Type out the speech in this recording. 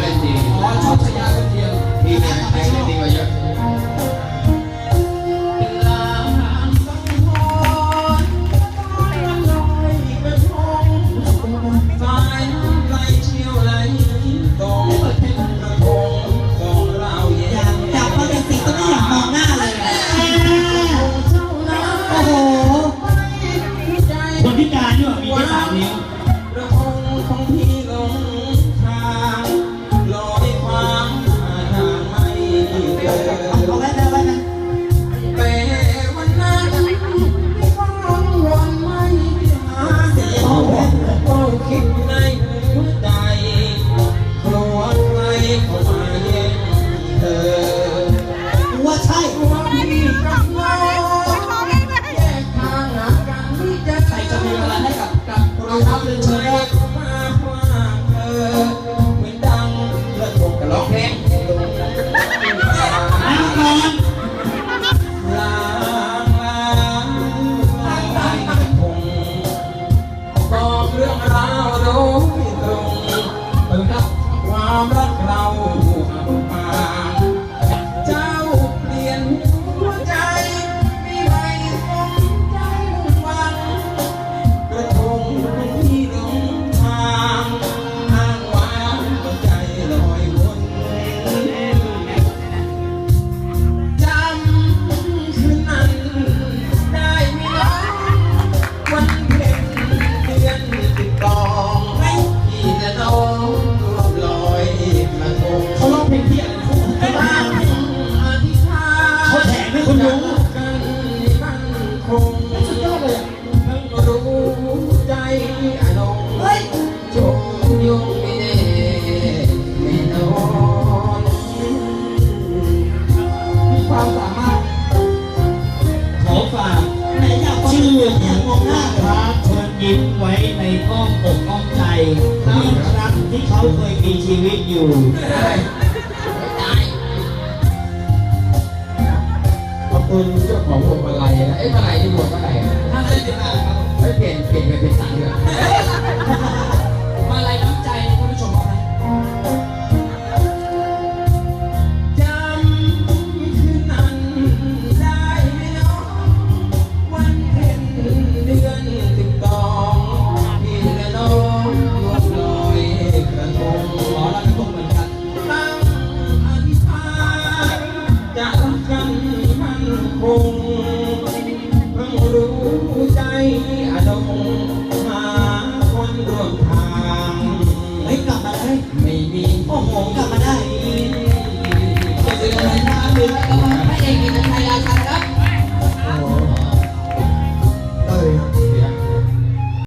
เล่นดีอ๋อชอบชายาคนเดียวทีไหม I love it. ยิ้มไว้ในอ้อมอกอ้อมใจที่รักที่เขาเคยมีชีวิตอยู่ขอบคุณเจ้าของพวงมาลัยนะเอ้ยมาลัยที่บวชเมื่อไหร่อะถ้าได้ติดตามครับไม่เปลี่ยนเปลี่ยนไปเป็นตังค์เลยม ไม่มีโอ้โหกลับมาได้